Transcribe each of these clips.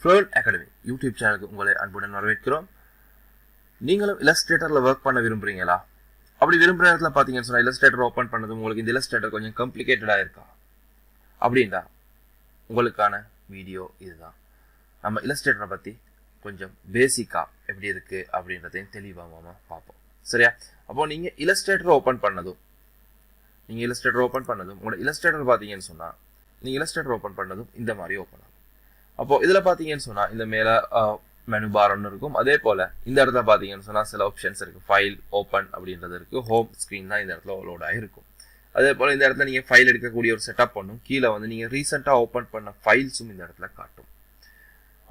Float academy YouTube சேனலுக்கு உங்களை அன்புடன் வரவேற்கிறோம். நீங்களும் இலஸ்ட்ரேட்டரில் ஒர்க் பண்ண விரும்புறீங்களா? அப்படி விரும்புகிற இடத்துல பார்த்தீங்கன்னு சொன்னால் இலஸ்ட்ரேட்டர் ஓப்பன் பண்ணது உங்களுக்கு இந்த இலஸ்ட்ரேட்டர் கொஞ்சம் காம்ப்ளிகேட்டடாக இருக்கா? அப்படின்டா உங்களுக்கான வீடியோ இதுதான். நம்ம இலஸ்ட்ரேட்டரை பற்றி கொஞ்சம் பேசிக்காக எப்படி இருக்குது அப்படின்றதையும் தெளிவாக மாமா பார்ப்போம். சரியா? அப்போது நீங்கள் இலஸ்ட்ரேட்டர் ஓப்பன் பண்ணதும் நீங்கள் இலஸ்ட்ரேட்டர் ஓப்பன் பண்ணதும் உங்களோட இலஸ்ட்ரேட்டர் பார்த்தீங்கன்னு சொன்னால் நீங்கள் இலஸ்ட்ரேட்டர் ஓப்பன் பண்ணதும் இந்த மாதிரி ஓப்பன் ஆகும். அப்போ இதில் பார்த்தீங்கன்னு சொன்னால் இந்த மேலே மெனு பார் ஒன்று இருக்கும். அதே போல் இந்த இடத்துல பார்த்தீங்கன்னு சொன்னால் சில ஆப்ஷன்ஸ் இருக்குது ஃபைல் ஓப்பன் அப்படின்றது இருக்குது ஹோம் ஸ்க்ரீன் தான் இந்த இடத்துல லோட் ஆகிருக்கும் அதே போல் இந்த இடத்துல நீங்கள் ஃபைல் எடுக்கக்கூடிய ஒரு செட்டப் பண்ணும். கீழே வந்து நீங்கள் ரீசெண்டாக ஓப்பன் பண்ண ஃபைல்ஸும் இந்த இடத்துல காட்டும்.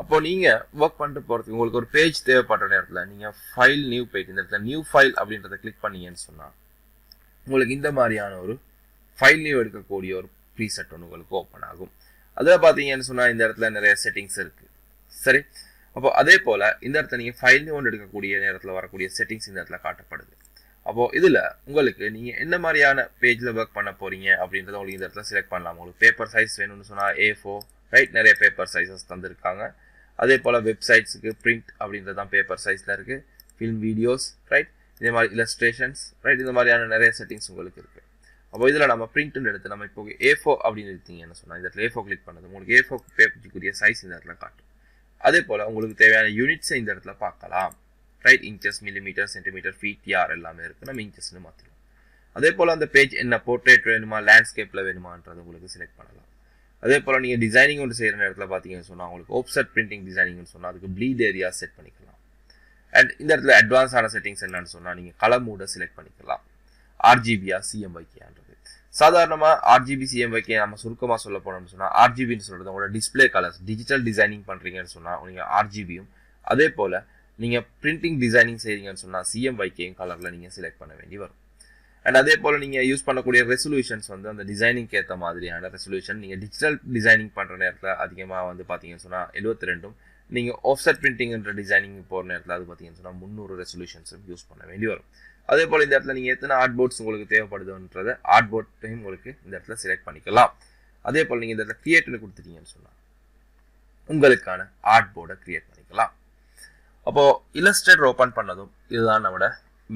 அப்போ நீங்கள் ஒர்க் பண்ணிட்டு போகிறதுக்கு உங்களுக்கு ஒரு பேஜ் தேவைப்படுற நேரத்தில் நீங்கள் ஃபைல் நியூ பேஜ் இந்த இடத்துல நியூ ஃபைல் அப்படின்றத கிளிக் பண்ணீங்கன்னு சொன்னால் உங்களுக்கு இந்த மாதிரியான ஒரு ஃபைல் நியூ எடுக்கக்கூடிய ஒரு ப்ரீசெட் ஒன்று உங்களுக்கு ஓப்பன் ஆகும். அதில் பார்த்தீங்கன்னு சொன்னால் இந்த இடத்துல நிறைய செட்டிங்ஸ் இருக்குது சரி? அப்போ அதே போல் இந்த இடத்துல நீங்கள் ஃபைல் ஒன்று எடுக்கக்கூடிய நேரத்தில் வரக்கூடிய செட்டிங்ஸ் இந்த இடத்துல காட்டப்படுது. அப்போது இதில் உங்களுக்கு நீங்கள் என்ன மாதிரியான பேஜில் ஒர்க் பண்ண போகிறீங்க அப்படின்றத உங்களுக்கு இந்த இடத்துல செலக்ட் பண்ணலாம். உங்களுக்கு பேப்பர் சைஸ் வேணும்னு சொன்னால் ஏ ஃபோர் ரைட் நிறைய பேப்பர் சைஸஸ் தந்திருக்காங்க. அதே போல் வெப்சைட்ஸுக்கு பிரிண்ட் அப்படின்றது தான் பேப்பர் சைஸில் இருக்குது ஃபில்ம் வீடியோஸ் ரைட் இதே மாதிரி இலஸ்ட்ரேஷன்ஸ் ரைட் இந்த மாதிரியான நிறைய செட்டிங்ஸ் உங்களுக்கு இருக்குது அப்போ இதில் நம்ம பிரிண்ட்னு எடுத்து நம்ம இப்போ ஏ ஃபோ அப்படின்னு எடுத்தீங்கன்னு சொன்னால் இந்த இடத்துல ஏ ஃபோ கிளிக் பண்ணது உங்களுக்கு ஏ ஃபோ பேப்பருக்குரிய சைஸ் இந்த இடத்துல காட்டும். அதே போல் உங்களுக்கு தேவையான யூனிட்ஸை இந்த இடத்துல பார்க்கலாம். Right inches millimetre centimetre feet yard எல்லாமே இருக்குது நம்ம இன்ச்சஸ்னு மாற்றிடும் அதே போல் அந்த பேஜ் என்ன போர்ட்ரேட் வேணுமா லேண்ட்ஸ்கேப்பில் வேணுமான்றது உங்களுக்கு செலக்ட் பண்ணலாம். அதே போல் நீங்கள் டிசைனிங் ஒன்று செய்கிற இடத்துல பார்த்தீங்கன்னு சொன்னால் உங்களுக்கு ஓப்செட் பிரிண்டிங் டிசைனிங்னு சொன்னால் அதுக்கு ப்ளீட் ஏரியா செட் பண்ணிக்கலாம். அண்ட் இந்த இடத்துல அட்வான்ஸான செட்டிங்ஸ் என்னன்னு சொன்னால் நீங்கள் கலர் மூடை செலக்ட் பண்ணிக்கலாம். ஆர்ஜிபியா சிஎம்ஐக்கியான்றது சாதாரணமாக ஆர்ஜிபி சிஎம்ஐக்கே நம்ம சுருக்கமாக சொல்ல போனோம்னு சொன்னால் ஆர்ஜிபின்னு சொல்கிறது உங்களோட டிஸ்பிளே கலர்ஸ் டிஜிட்டல் டிசைனிங் பண்ணுறீங்கன்னு சொன்னால் நீங்கள் ஆர்ஜிபியும் அதே போல் நீங்கள் பிரிண்டிங் டிசைனிங் செய்கிறீங்கன்னு சொன்னால் சிஎம்ஐக்கையும் கலரில் நீங்கள் செலக்ட் பண்ண வேண்டி வரும். அண்ட் அதே போல் நீங்கள் யூஸ் பண்ணக்கூடிய ரெசல்யூஷன்ஸ் வந்து அந்த டிசைனிங்க்கு ஏற்ற மாதிரியான ரெசல்யூஷன் நீங்கள் டிஜிட்டல் டிசைனிங் பண்ணுற நேரத்தில் அதிகமாக வந்து பார்த்தீங்கன்னு சொன்னால் எழுபத்தி ரெண்டும் நீங்கள் ஆஃப்செட் பிரிண்டிங்ன்ற டிசைனிங் போகிற நேரத்தில் அது பார்த்தீங்கன்னு சொன்னால் முந்நூறு ரெசல்யூஷன்ஸும் யூஸ் பண்ண வேண்டி வரும். அதே போல் இந்த இடத்துல நீங்கள் எத்தனை ஆர்ட் போர்ட்ஸ் உங்களுக்கு தேவைப்படுதுன்றத ஆர்ட் போர்ட்டையும் உங்களுக்கு இந்த இடத்துல செலக்ட் பண்ணிக்கலாம். அதே போல் நீங்கள் இந்த இடத்துல கிரியேட்னு கொடுத்துட்டீங்கன்னு சொன்னால் உங்களுக்கான ஆர்ட் போர்டை கிரியேட் பண்ணிக்கலாம். அப்போது இலஸ்ட்ரேட்டர் ஓப்பன் பண்ணதும் இதுதான் நம்மளோட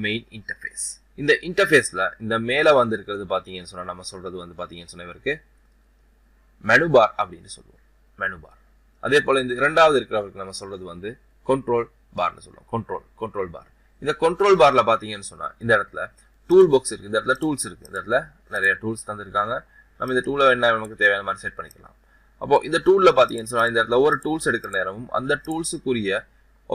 மெயின் இன்டர்ஃபேஸ் இந்த இன்டர்ஃபேஸில் இந்த மேலே வந்திருக்கிறது பார்த்தீங்கன்னு சொன்னால் நம்ம சொல்கிறது வந்து பார்த்தீங்கன்னு சொன்ன இவருக்கு மெனு பார் அப்படின்னு சொல்லுவோம். மெனு பார் அதே போல் இந்த இரண்டாவது இருக்கிறவருக்கு நம்ம சொல்கிறது வந்து கண்ட்ரோல் பார்னு சொல்லுவோம். கண்ட்ரோல் கண்ட்ரோல் பார் இந்த கண்ட்ரோல் பாரில் பார்த்தீங்கன்னு சொன்னால் இந்த இடத்துல டூல் பாக்ஸ் இருக்குது இந்த இடத்துல டூல்ஸ் இருக்குது இந்த இடத்துல நிறைய டூல்ஸ் தந்திருக்காங்க. நம்ம இந்த டூலை என்ன நமக்கு தேவையான மாதிரி செட் பண்ணிக்கலாம். அப்போது இந்த டூலில் பார்த்தீங்கன்னு சொன்னால் இந்த இடத்துல ஒவ்வொரு டூல்ஸ் எடுக்கிற நேரமும் அந்த டூல்ஸுக்குரிய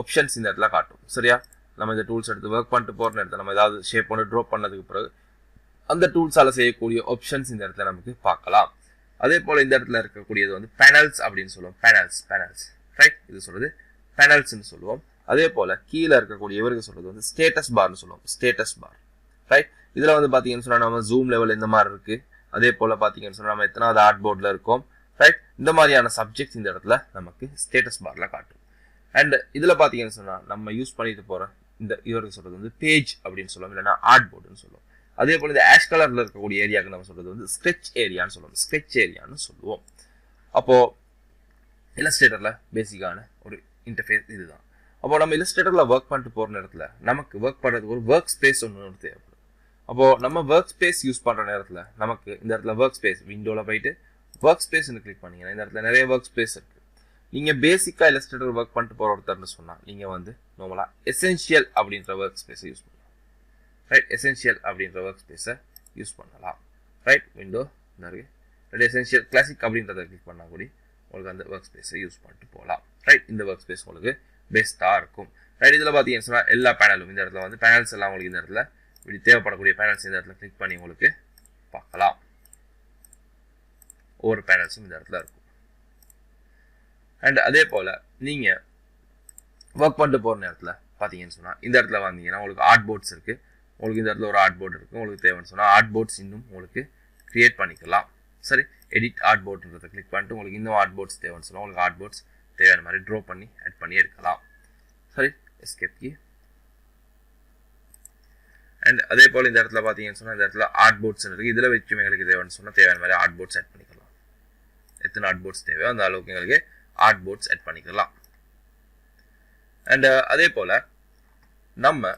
ஆப்ஷன்ஸ் இந்த இடத்துல காட்டும். சரியா? நம்ம இந்த டூல்ஸ் எடுத்து ஒர்க் பண்ணிட்டு போகிற நேரத்தில் நம்ம ஏதாவது ஷேப் பண்ணி ட்ரோ பண்ணதுக்கு பிறகு அந்த டூல்ஸால் செய்யக்கூடிய ஆப்ஷன்ஸ் இந்த இடத்துல நமக்கு பார்க்கலாம். அதே போல் இந்த இடத்துல இருக்கக்கூடியது வந்து பேனல்ஸ் அப்படின்னு சொல்லுவோம். பேனல்ஸ் பேனல்ஸ் ரைட் இது சொல்கிறது பேனல்ஸ்னு சொல்லுவோம். அதே போல் கீழே இருக்கக்கூடிய இவருக்கு சொல்கிறது வந்து ஸ்டேட்டஸ் பார்னு சொல்லுவோம் ஸ்டேட்டஸ் பார் ரைட் இதில் வந்து பார்த்தீங்கன்னு சொன்னால் நம்ம ஜூம் லெவல் இந்த மாதிரி இருக்குது அதே போல் பார்த்தீங்கன்னு சொன்னால் நம்ம எத்தனாவது ஆர்ட் போர்டில் இருக்கோம். ரைட் இந்த மாதிரியான சப்ஜெக்ட்ஸ் இந்த இடத்துல நமக்கு ஸ்டேட்டஸ் பாரில் காட்டும். அண்ட் இதில் பார்த்தீங்கன்னு சொன்னால் நம்ம யூஸ் பண்ணிட்டு போகிற இந்த இவருக்கு சொல்கிறது வந்து பேஜ் அப்படின்னு சொல்லுவோம். இல்லைன்னா ஆர்ட் போர்டுன்னு சொல்லுவோம். அதே போல் இந்த ஆஷ் கலரில் இருக்கக்கூடிய ஏரியாவுக்கு நம்ம சொல்கிறது வந்து ஸ்கெச் ஏரியான்னு சொல்லுவோம். ஸ்கெச் ஏரியான்னு சொல்லுவோம். அப்போது இல்லஸ்ட்ரேட்டரில் பேசிக்கான ஒரு இன்டர்ஃபேஸ் இதுதான். அப்போ நம்ம இல்லஸ்ட்ரேட்டரில் ஒர்க் பண்ணிட்டு போகிற நேரத்தில் நமக்கு ஒர்க் பண்ணுறதுக்கு ஒரு ஒர்க் ஸ்பேஸ் ஒன்று ஒன்று தேவைப்படும் அப்போது நம்ம ஒர்க் ஸ்பேஸ் யூஸ் பண்ணுற நேரத்தில் நமக்கு இந்த இடத்துல ஒர்க் ஸ்பேஸ் விண்டோவில் போயிட்டு ஒர்க் ஸ்பேஸ்னு கிளிக் பண்ணிங்கன்னா இந்த இடத்துல நிறைய ஒர்க் ஸ்பேஸ் இருக்குது நீங்கள் பேசிக்காக இல்லஸ்ட்ரேட்டர் ஒர்க் பண்ணிட்டு போகிற ஒருத்தர்னு சொன்னால் நீங்கள் வந்து நார்மலாக எசென்ஷியல் அப்படின்ற ஒர்க் ஸ்பேஸை யூஸ் பண்ணலாம். ரைட் எசென்ஷியல் அப்படின்ற ஒர்க் ஸ்பேஸை யூஸ் பண்ணலாம். ரைட் விண்டோ இந்த இருக்குது ரெண்டு எசென்ஷியல் கிளாசிக் அப்படின்றத கிளிக் பண்ணால் கூட உங்களுக்கு அந்த ஒர்க் ஸ்பேஸை யூஸ் பண்ணிட்டு போகலாம். ரைட் இந்த ஒர்க் ஸ்பேஸ் உங்களுக்கு பெஸ்ட்டாக இருக்கும். ரைட் இதில் பார்த்தீங்கன்னு சொன்னால் எல்லா பேனலும் இந்த இடத்துல வந்து பேனல்ஸ் எல்லாம் உங்களுக்கு இந்த இடத்துல இப்படி தேவைப்படக்கூடிய பேனல்ஸ் இந்த இடத்துல கிளிக் பண்ணி உங்களுக்கு பார்க்கலாம். ஒவ்வொரு பேனல்ஸும் இந்த இடத்துல இருக்கும். அண்ட் அதே போல் நீங்கள் ஒர்க் பண்ணிட்டு போகிற நேரத்தில் பார்த்தீங்கன்னு சொன்னால் இந்த இடத்துல வந்தீங்கன்னா உங்களுக்கு ஆர்ட் போர்ட்ஸ் இருக்குது உங்களுக்கு இந்த இடத்துல ஒரு ஆர்ட் போர்ட் இருக்குது உங்களுக்கு தேவைன்னு சொன்னால் ஆர்ட் போர்ட்ஸ் இன்னும் உங்களுக்கு க்ரியேட் பண்ணிக்கலாம். சரி எடிட் ஆர்ட் போர்ட்ன்றதை கிளிக் பண்ணிட்டு உங்களுக்கு இன்னும் ஆர்ட் போர்ட்ஸ் தேவைன்னு சொன்னால் உங்களுக்கு ஆர்ட் போர்ட்ஸ் தேவையான மாதிரி ட்ரா பண்ணி ஆட் பண்ணி எடுக்கலாம் சாரி எஸ்கேப்கி அண்ட் அதே போல் இந்த இடத்துல பார்த்தீங்கன்னு சொன்னால் இந்த இடத்துல ஆர்ட் போர்ட்ஸ் இருக்குது இதில் வச்சு எங்களுக்கு தேவைன்னு சொன்னால் தேவையான மாதிரி ஆர்ட் போர்ட்ஸ் ஆட் பண்ணிக்கலாம். எத்தனை ஆர்ட் போர்ட்ஸ் தேவையோ அந்த அளவுக்கு எங்களுக்கு ஆர்ட் போர்ட்ஸ் ஆட் பண்ணிக்கலாம். அண்ட் uh, அதே போல் நம்ம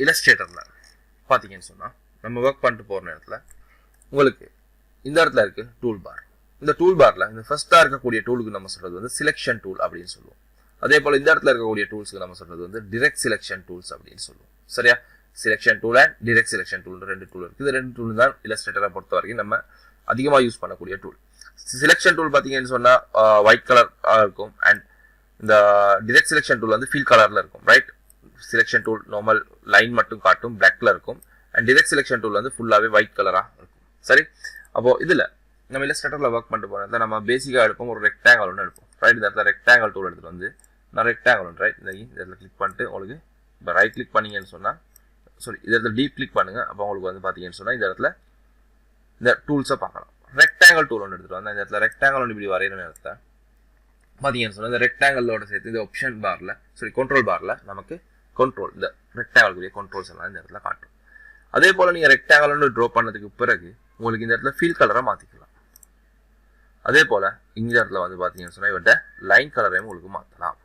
இலஸ்ட்ரேட்டரில் பார்த்தீங்கன்னு சொன்னால் நம்ம ஒர்க் பண்ணிட்டு போகிற நேரத்தில் உங்களுக்கு இந்த இடத்துல இருக்கு டூல் பார் இந்த டூல் பார்ல இந்த ஃபர்ஸ்ட்டாக இருக்கக்கூடிய டூலுக்கு நம்ம சொல்கிறது வந்து செலெக்ஷன் டூல் அப்படின்னு சொல்லுவோம். அதே போல் இந்த இடத்துல இருக்கக்கூடிய டூல்ஸ்க்கு நம்ம சொல்கிறது வந்து டிரெக்ட் செலெக்ஷன் டூல்ஸ் அப்படின்னு சொல்லுவோம். சரியா? Selection tool and direct selection tool ரெண்டு டூல் இருக்குது இது ரெண்டு டூல் தான் இலஸ்ட்ரேட்டரை பொறுத்த வரைக்கும் நம்ம அதிகமாக யூஸ் பண்ணக்கூடிய டூல் செலெக்ஷன் டூல் பார்த்தீங்கன்னு சொன்னால் ஒயிட் கலர் இருக்கும் அண்ட் இந்த டிரெக்ட் செலெக்ஷன் டூல் வந்து ஃபீல் கலரில் இருக்கும் right selection tool normal line மட்டும் காட்டும் பிளாக்ல இருக்கும் அண்ட் டிரெக்ட் செலெக்ஷன் டூல் வந்து ஃபுல்லாகவே ஒயிட் கலராக இருக்கும். சரி? அப்போது இதில் நம்ம இல்லஸ்ட்ரேட்டரில் ஒர்க் பண்ணிட்டு போகிறோம் நம்ம பேசிக்காக எடுப்போம். ஒரு ரெக்டாங்கல் ஒன்று எடுப்போம். ரைட் இந்த இடத்துல ரெக்டாங்கல் டூல் எடுத்துகிட்டு வந்து நான் ரெக்டாங்கல் ஒன்று ரைட் இந்த இடத்துல கிளிக் பண்ணிட்டு உங்களுக்கு இப்போ ரைட் கிளிக் பண்ணீங்கன்னு சொன்னால் சாரி இந்த இடத்துல டீப் கிளிக் பண்ணுங்கள் அப்போ உங்களுக்கு வந்து பார்த்தீங்கன்னு சொன்னால் இந்த இடத்துல இந்த டூல்ஸை பார்க்கலாம். ரெக்டாங்கல் டூல் ஒன்று எடுத்துகிட்டு வந்து இந்த இடத்துல ரெக்டாங்கல் ஒன்று இப்படி வரைகிற நேரத்தில் பார்த்தீங்கன்னு சொன்னால் இந்த ரெக்டாங்கலோட சேர்த்து இந்த ஆப்ஷன் பாரில் சாரி கண்ட்ரோல் பாரில் நமக்கு கண்ட்ரோல் இந்த ரெக்டாங்கல்குரிய கண்ட்ரோல்ஸ் எல்லாம் இந்த இடத்துல காட்டும். அதே போல் நீங்கள் ரெக்டாங்கல் ஒன்று ட்ரா பண்ணதுக்கு பிறகு உங்களுக்கு இந்த இடத்துல ஃபீல் கலரை மாற்றிக்கலாம் அதே போல் இந்த இடத்துல வந்து பார்த்தீங்கன்னு சொன்னால் இவர்கிட்ட லைன் கலரையும் உங்களுக்கு மாற்றலாம்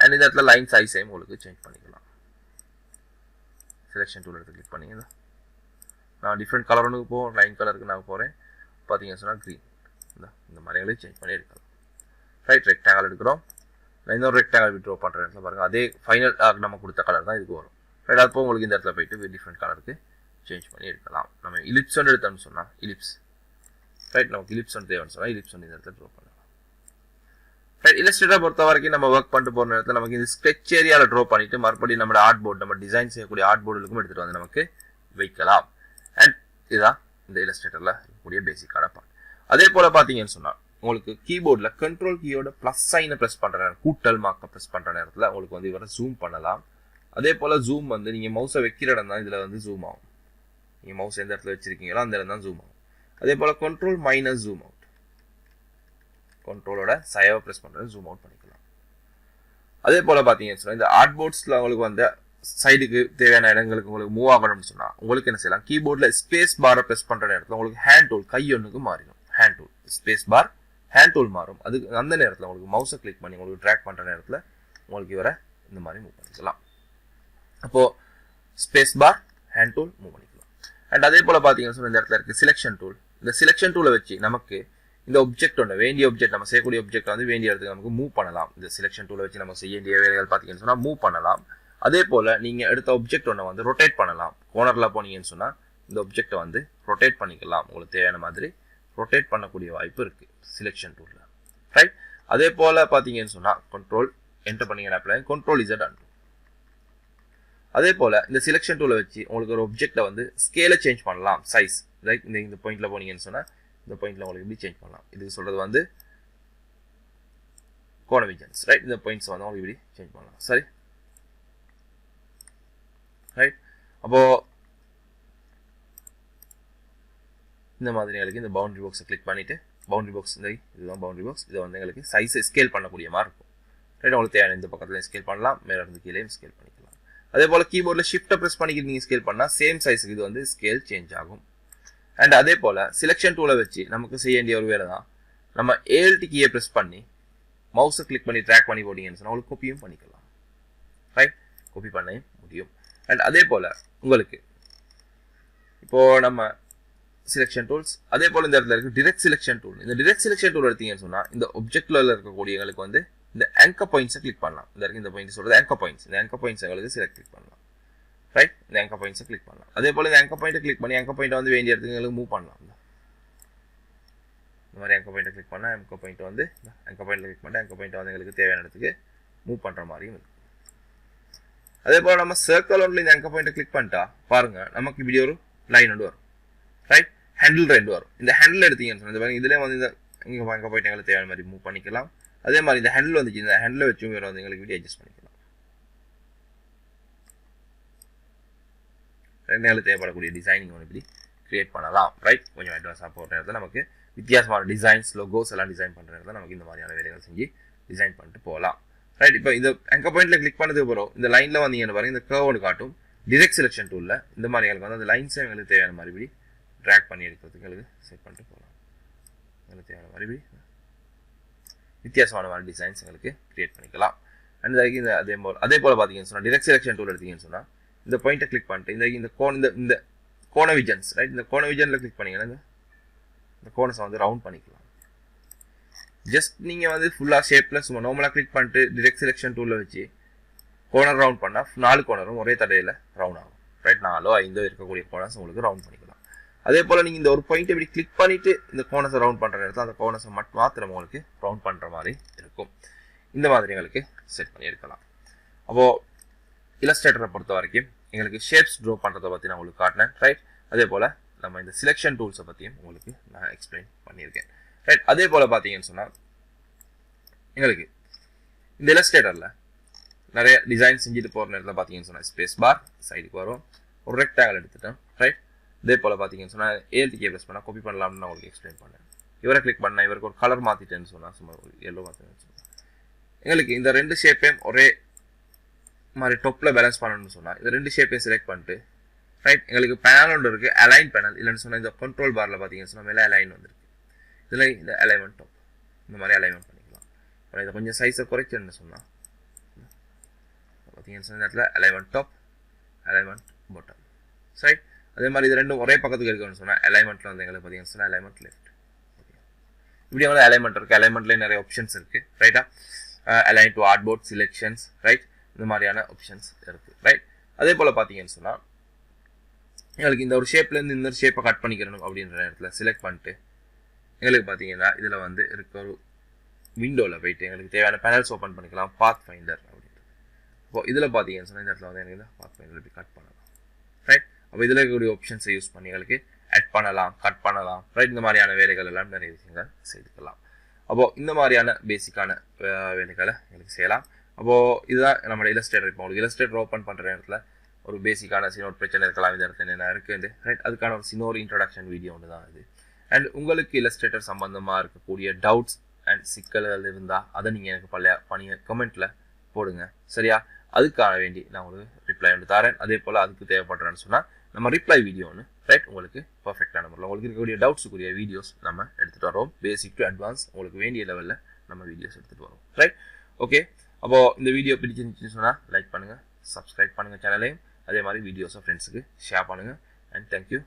அண்ட் இந்த இடத்துல லைன் சைஸையும் உங்களுக்கு சேஞ்ச் பண்ணிக்கலாம். செலெக்ஷன் டூல் எடுத்து கிளிக் பண்ணிங்க நான் டிஃப்ரெண்ட் கலர் போகிறேன் போவோம் லைன் கலருக்கு நான் போகிறேன் பார்த்தீங்கன்னு சொன்னால் க்ரீன் இந்த இந்த மாதிரிகளையும் சேஞ்ச் பண்ணி எடுக்கலாம். ரைட் ரெக்டாங்கல் எடுக்கிறோம். இன்னொரு ரெக்டாங்கல் விட்ரோ பண்ணுற இடத்துல பாருங்கள் அதே ஃபைனல் நம்ம கொடுத்த கலர் தான் இதுக்கு வரும். ரைட் அப்போ உங்களுக்கு இந்த இடத்துல போயிட்டு டிஃப்ரெண்ட் கலருக்கு சேஞ்ச் பண்ணி எடுக்கலாம். நம்ம இலிப்ஸ் ஒன்று எடுத்தோம்னு சொன்னால் இலிப்ஸ் ரைட் நமக்கு இலிப்ஸ் ஒன்று தேவைன்னு சொன்னால் இலிப்ஸ் இந்த இடத்துல ட்ரோ பண்ணலாம். ரைட் இல்லஸ்ட்ரேட்டரை பொறுத்த வரைக்கும் நம்ம ஒர்க் பண்ணிட்டு போகிற நேரத்தில் நமக்கு இந்த ஸ்கெச் ஏரியாவில் ட்ரோ பண்ணிட்டு மறுபடியும் நம்ம ஆர்ட் போர்டு நம்ம டிசைன் செய்யக்கூடிய ஆர்ட் போர்டுகளுக்கும் எடுத்துகிட்டு வந்து நமக்கு வைக்கலாம். அண்ட் இதுதான் இந்த இல்லஸ்ட்ரேட்டரில் இருக்கக்கூடிய பேசிக்கான பார்ட் அதே போல் பார்த்தீங்கன்னு சொன்னால் உங்களுக்கு கீபோர்டில் கண்ட்ரோல் கீயோட ப்ளஸ் சைனை ப்ரெஸ் பண்ணுற நேரம் கூட்டல் மார்க்கை ப்ரெஸ் பண்ணுற நேரத்தில் உங்களுக்கு வந்து இவரை ஜூம் பண்ணலாம். அதே போல் ஜூம் வந்து நீங்கள் மவுஸை வைக்கிற இடம் தான் இதில் வந்து ஜூம் ஆகும். நீங்கள் மவுஸ் எந்த இடத்துல வச்சிருக்கீங்களோ அந்த இடம் தான் ஜூம் ஆகும். அதே போல் கண்ட்ரோல் மைனஸ் ஜூம் அவுட் கண்ட்ரோலோட சயவை ப்ரெஸ் பண்ணுறது ஜூம் அவுட் பண்ணிக்கலாம். அதே போல் பார்த்தீங்கன்னு சொன்னால் இந்த ஆர்ட் போர்ட்ஸில் உங்களுக்கு வந்து சைடுக்கு தேவையான இடங்களுக்கு உங்களுக்கு மூவ் ஆகணும்னு சொன்னால் உங்களுக்கு என்ன செய்யலாம்? கீபோர்டில் ஸ்பேஸ் பாரை ப்ரெஸ் பண்ணுற நேரத்தில் உங்களுக்கு ஹேண்ட் டூல் கை ஒன்றுக்கு மாறிடும். Hand tool space bar hand tool மாறும். அது அந்த நேரத்தில் உங்களுக்கு மவுஸை கிளிக் பண்ணி உங்களுக்கு ட்ராக் பண்ணுற நேரத்தில் உங்களுக்கு இவரை இந்த மாதிரி மூவ் பண்ணிக்கலாம். அப்போது space bar hand tool move பண்ணிக்கலாம். அண்ட் அதே போல் பார்த்தீங்கன்னா சொன்னால் இந்த இடத்துல இருக்குது செலெக்ஷன் டூல் இந்த செலெக்ஷன் டூலை வச்சு நமக்கு இந்த ஒப்ஜெக்ட் ஒன்று வேண்டிய ஒப்ஜெக்ட் நம்ம செய்யக்கூடிய ஒப்ஜெக்ட் வந்து வேண்டிய இடத்துக்கு நமக்கு மூவ் பண்ணலாம். இந்த செலெக்ஷன் டூலை வச்சு நம்ம செய்ய வேண்டிய வேலைகள் பார்த்தீங்கன்னு சொன்னால் மூவ் பண்ணலாம். அதே போல் நீங்கள் எடுத்த ஒப்ஜெக்ட் ஒன்று வந்து ரொட்டேட் பண்ணலாம். கோனரில் போனீங்கன்னு சொன்னால் இந்த ஒப்ஜெக்டை வந்து ரொட்டேட் பண்ணிக்கலாம். உங்களுக்கு தேவையான மாதிரி ரொட்டேட் பண்ணக்கூடிய வாய்ப்பு இருக்குது செலெக்ஷன் டூலில் ரைட் அதே போல் பார்த்தீங்கன்னு சொன்னால் கண்ட்ரோல் என்டர் பண்ணிங்க அப்ளை கண்ட்ரோல் இஸ் அண்ட் அதே போல் இந்த செலெக்ஷன் டூலை வச்சு உங்களுக்கு ஒரு ஒப்ஜெக்டை வந்து ஸ்கேலை சேஞ்ச் பண்ணலாம். சைஸ் ரைட் இந்த இந்த பாயிண்ட்டில் போனீங்கன்னு சொன்னால் இந்த பாயிண்ட்டில் உங்களுக்கு இப்படி சேஞ்ச் பண்ணலாம். இதுக்கு சொல்கிறது வந்து கோனவிஜன்ஸ் ரைட் இந்த பாயிண்ட்ஸ் வந்து உங்களுக்கு இப்படி சேஞ்ச் பண்ணலாம். சரி ரைட் அப்போது இந்த மாதிரி எங்களுக்கு இந்த பவுண்டரி பாக்ஸை கிளிக் பண்ணிவிட்டு பவுண்டரி பாக்ஸ் இந்த இதுதான் பவுண்டரி பாக்ஸ் இதை வந்து எங்களுக்கு சைஸை ஸ்கேல் பண்ணக்கூடிய மாதிரி இருக்கும். ரைட் உங்களுக்கு தேவையான இந்த பக்கத்துலையும் ஸ்கேல் பண்ணலாம் மேலே இருந்து கீழேயும் ஸ்கேல் பண்ணிக்கலாம். அதே போல் கீபோர்டில் ஷிஃப்ட்டை ப்ரெஸ் பண்ணிக்கிட்டு நீங்கள் ஸ்கேல் பண்ணால் சேம் சைஸுக்கு இது வந்து ஸ்கேல் சேஞ்ச் ஆகும். அண்ட் அதே போல் செலெக்ஷன் டூலை வச்சு நமக்கு செய்ய வேண்டிய ஒரு வேலை தான் நம்ம ஏஎல்டி கீயை ப்ரெஸ் பண்ணி மவுஸை கிளிக் பண்ணி ட்ராக் பண்ணி போட்டிங்கன்னு சொன்னால் உங்களுக்கு காப்பியும் பண்ணிக்கலாம். ரைட் காப்பி பண்ண முடியும். அண்ட் அதே போல் உங்களுக்கு இப்போது நம்ம செலெக்ஷன் டூல்ஸ் அதே போல் இந்த இடத்துல இருக்குது டிரெக்ட் செலெக்ஷன் டூல் இந்த டிரெக்ட் செலெக்ஷன் டூல் எடுத்தீங்கன்னு சொன்னால் இந்த ஒப்ஜெக்டில் இருக்கக்கூடியவங்களுக்கு வந்து இந்த ஆங்கர் பாயிண்ட்ஸை கிளிக் பண்ணலாம். இந்த இந்த பாயிண்ட் சொல்கிறது ஆங்கர் பாயிண்ட்ஸ் இந்த ஆங்கர் பாயிண்ட்ஸ் எங்களுக்கு செலக்ட் கிளிக் பண்ணலாம். ரைட் இந்த ஆங்கர் பாயிண்ட்ஸை கிளிக் பண்ணலாம். அதே போல் இந்த ஆங்கர் பாயிண்ட்டை கிளிக் பண்ணி ஆங்கர் பாயிண்ட் வந்து வேண்டிய இடத்துக்கு எங்களுக்கு மூவ் பண்ணலாம். இந்த மாதிரி ஆங்கர் பாயிண்ட்டை கிளிக் பண்ணால் ஆங்கர் பாயிண்ட் வந்து ஆங்கர் பாயிண்ட்டில் கிளிக் பண்ணி ஆங்கர் பாயிண்ட் வந்து எங்களுக்கு தேவையான இடத்துக்கு மூவ் பண்ணுற மாதிரியும் இருக்கும் அதே போல் நம்ம சர்க்கிள் ஒன்றில் இந்த ஆங்கர் பாயிண்ட்டை கிளிக் பண்ணிட்டா பாருங்க நமக்கு இப்படி ஒரு லைன் ஒன்று வரும். ரைட் ஹேண்டில் ரெண்டு வரும். இந்த ஹேண்டில் எடுத்தீங்கன்னு சொன்னால் இந்த பாருங்க இதிலே வந்து இந்த இங்கே ஆங்கர் பாயிண்ட் எங்களுக்கு தேவையான மாதிரி மூவ் பண்ணிக்கலாம். அதே மாதிரி இந்த ஹேண்டில் வந்துச்சு இந்த ஹேண்டில் வச்சும் வேறு வந்து எங்களுக்கு வீடியோ அட்ஜஸ்ட் பண்ணிக்கலாம் ரெண்டு தேவைப்படக்கூடிய டிசைனிங் ஒன்று இப்படி கிரியேட் பண்ணலாம். ரைட் கொஞ்சம் அட்வான்ஸாக போகிற நேரத்தில் நமக்கு வித்தியாசமான டிசைன்ஸ் லோகோஸ் எல்லாம் டிசைன் பண்ணுற நேரத்தில் நமக்கு இந்த மாதிரியான வேலைகள் செஞ்சு டிசைன் பண்ணிட்டு போகலாம். ரைட் இப்போ இந்த அங்க பாயிண்ட்ல கிளிக் பண்ணதுக்கு அப்புறம் இந்த லைனில் வந்தீங்கன்னு பாருங்கள் இந்த கர்வ் ஒன்று காட்டும். டிரெக்ட் செலெக்ஷன் டூலில் இந்த மாதிரி எங்களுக்கு வந்து அந்த லைன்ஸை எங்களுக்கு தேவையான மாதிரி இப்படி ட்ராக் பண்ணி எடுக்கிறதுக்கு எங்களுக்கு செட் பண்ணிட்டு போகலாம். எங்களுக்கு தேவையான மாதிரி இப்படி வித்தியாசமான மாதிரி டிசைன்ஸ் எங்களுக்கு கிரியேட் பண்ணிக்கலாம். அண்ட் இந்த அதே போல் அதே போல் பார்த்தீங்கன்னு சொன்னால் டிரெக்ட் செலெக்ஷன் டூல் எடுத்தீங்கன்னு சொன்னால் இந்த பாயிண்ட்டை கிளிக் பண்ணிட்டு இந்த இந்த கோன் இந்த இந்த கோண விஜன்ஸ் ரைட் இந்த கோண விஜனில் கிளிக் பண்ணிங்கன்னா இந்த இந்த கோனஸை வந்து ரவுண்ட் பண்ணிக்கலாம். ஜஸ்ட் நீங்கள் வந்து ஃபுல்லாக ஷேப்பில் சும்மா நார்மலாக கிளிக் பண்ணிட்டு டிரெக்ட் செலெக்ஷன் டூலில் வச்சு கோனர் ரவுண்ட் பண்ணால் நாலு கோனரும் ஒரே தடையில் ரவுண்ட் ஆகும். ரைட் நாலோ ஐந்தோ இருக்கக்கூடிய கோனர்ஸ் உங்களுக்கு ரவுண்ட் பண்ணிக்கலாம். அதே போல் நீங்கள் இந்த ஒரு பாயிண்ட் இப்படி கிளிக் பண்ணிவிட்டு இந்த கோனஸை ரவுண்ட் பண்ணுற நேரத்தில் அந்த கோனஸை மட்டும் மாத்திரம் உங்களுக்கு ரவுண்ட் பண்ணுற மாதிரி இருக்கும். இந்த மாதிரி எங்களுக்கு செட் பண்ணி எடுக்கலாம். அப்போது இலஸ்ட்ரேட்டரை பொறுத்த வரைக்கும் எங்களுக்கு ஷேப்ஸ் ட்ரோ பண்ணுறதை பற்றி நான் உங்களுக்கு காட்டினேன் ரைட் அதே போல் நம்ம இந்த செலெக்ஷன் டூல்ஸை பற்றியும் உங்களுக்கு நான் எக்ஸ்பிளைன் பண்ணியிருக்கேன் ரைட் அதே போல் பார்த்தீங்கன்னு சொன்னால் எங்களுக்கு இந்த இலஸ்ட்ரேட்டரில் நிறைய டிசைன் செஞ்சுட்டு போகிற நேரத்தில் பார்த்தீங்கன்னு சொன்னால் ஸ்பேஸ் பார் சைடுக்கு வரும். ஒரு ரெக்டாங்கல் எடுத்துட்டோம் ரைட் இதே போல் பார்த்தீங்கன்னு சொன்னால் ஏஎல்டி ப்ளஸ் பண்ணால் காப்பி பண்ணலாம்னு நான் உங்களுக்கு எக்ஸ்பிளைன் பண்ணேன். இவரை கிளிக் பண்ணால் இவருக்கு ஒரு கலர் மாற்றிட்டேன்னு சொன்னால் சும்மா ஒரு எல்லோ மாற்றிட்டேன்னு சொன்னால் எங்களுக்கு இந்த ரெண்டு ஷேப்பையும் ஒரே மாதிரி டொப்பில் பேலன்ஸ் பண்ணணும்னு சொன்னால் இந்த ரெண்டு ஷேப்பையும் செலக்ட் பண்ணிட்டு ரைட் எங்களுக்கு பேனல் ஒன்று இருக்குது அலைன் பேனல் இல்லைன்னு சொன்னால் இந்த கண்ட்ரோல் பாரில் பார்த்தீங்கன்னு சொன்னால் மேலே அலைன் வந்துருக்கு. இதில் இந்த அலைன்மெண்ட் டாப் இந்த மாதிரி அலைன்மெண்ட் பண்ணிக்கலாம். அப்புறம் இதை கொஞ்சம் சைஸை குறைக்கணும்னு சொன்னால் பார்த்தீங்கன்னு சொன்ன இடத்துல alignment top alignment bottom right அதே மாதிரி இது ரெண்டும் ஒரே பக்கத்துக்கு இருக்குன்னு சொன்னால் அலைமெண்ட்டில் வந்து எங்களுக்கு பார்த்தீங்கன்னு சொன்னால் அலைமெண்ட் லெஃப்ட் இப்படி வந்து அலைன்மெண்ட் இருக்குது அலைமெண்ட்லேயே நிறைய ஆப்ஷன்ஸ் இருக்குது ரைட்டா align to art board selections right இந்த மாதிரியான ஆப்ஷன்ஸ் இருக்குது ரைட் அதே போல் பார்த்தீங்கன்னு சொன்னால் எங்களுக்கு இந்த ஒரு ஷேப்லேருந்து இந்த ஒரு ஷேப்பை கட் பண்ணிக்கிறணும் அப்படின்ற நேரத்தில் செலக்ட் பண்ணிட்டு எங்களுக்கு பார்த்தீங்கன்னா இதில் வந்து இருக்க ஒரு விண்டோவில் போயிட்டு எங்களுக்கு தேவையான பேனல்ஸ் ஓப்பன் பண்ணிக்கலாம். பாத் ஃபைண்டர் அப்படின்ட்டு இப்போ இதில் பார்த்தீங்கன்னு சொன்னால் இந்த இடத்துல வந்து எனக்கு பாத் ஃபைண்டர் இப்படி கட் பண்ணலாம். அப்போ இதில் இருக்கக்கூடிய ஆப்ஷன்ஸை யூஸ் பண்ணி எங்களுக்கு ஆட் பண்ணலாம் கட் பண்ணலாம். ரைட் இந்த மாதிரியான வேலைகள் எல்லாம் நிறைய விஷயங்கள் செய்துக்கலாம். அப்போது இந்த மாதிரியான பேசிக்கான வேலைகளை எங்களுக்கு செய்யலாம். அப்போது இதுதான் நம்ம இலஸ்ட்ரேட்டர் இப்போ உங்களுக்கு இலஸ்ட்ரேட்டர் ஓப்பன் பண்ணுற நேரத்தில் ஒரு பேசிக்கான ஒரு பிரச்சனை இருக்கலாம் இந்த இடத்துல என்ன இருக்குது ரைட் அதுக்கான ஒரு சினோர் இன்ட்ரடக்ஷன் வீடியோ ஒன்று தான் இது. அண்ட் உங்களுக்கு இலஸ்ட்ரேட்டர் சம்மந்தமாக இருக்கக்கூடிய டவுட்ஸ் அண்ட் சிக்கல்கள் இருந்தால் அதை நீங்கள் எனக்கு பழைய பணிய கமெண்ட்டில் போடுங்க. சரியா? அதுக்கான வேண்டி நான் உங்களுக்கு ரிப்ளை வந்து தரேன். அதே போல் அதுக்கு தேவைப்படுறேன்னு சொன்னால் நம்ம ரிப்ளை வீடியோ ஒன்று ரைட் உங்களுக்கு பர்ஃபெக்டான முறையில். உங்களுக்கு இருக்கக்கூடிய டவுட்ஸுக்குரிய வீடியோஸ் நம்ம எடுத்துகிட்டு வரோம். பேசிக் டு அட்வான்ஸ் உங்களுக்கு வேண்டிய லெவலில் நம்ம வீடியோஸ் எடுத்துகிட்டு வரோம். ரைட் ஓகே அப்போது இந்த வீடியோ பிடிச்சிருந்துச்சுன்னு சொன்னால் லைக் பண்ணுங்கள் சப்ஸ்கிரைப் பண்ணுங்கள் சேனலையும் அதே மாதிரி வீடியோஸை ஃப்ரெண்ட்ஸுக்கு ஷேர் பண்ணுங்கள் அண்ட் தேங்க்யூ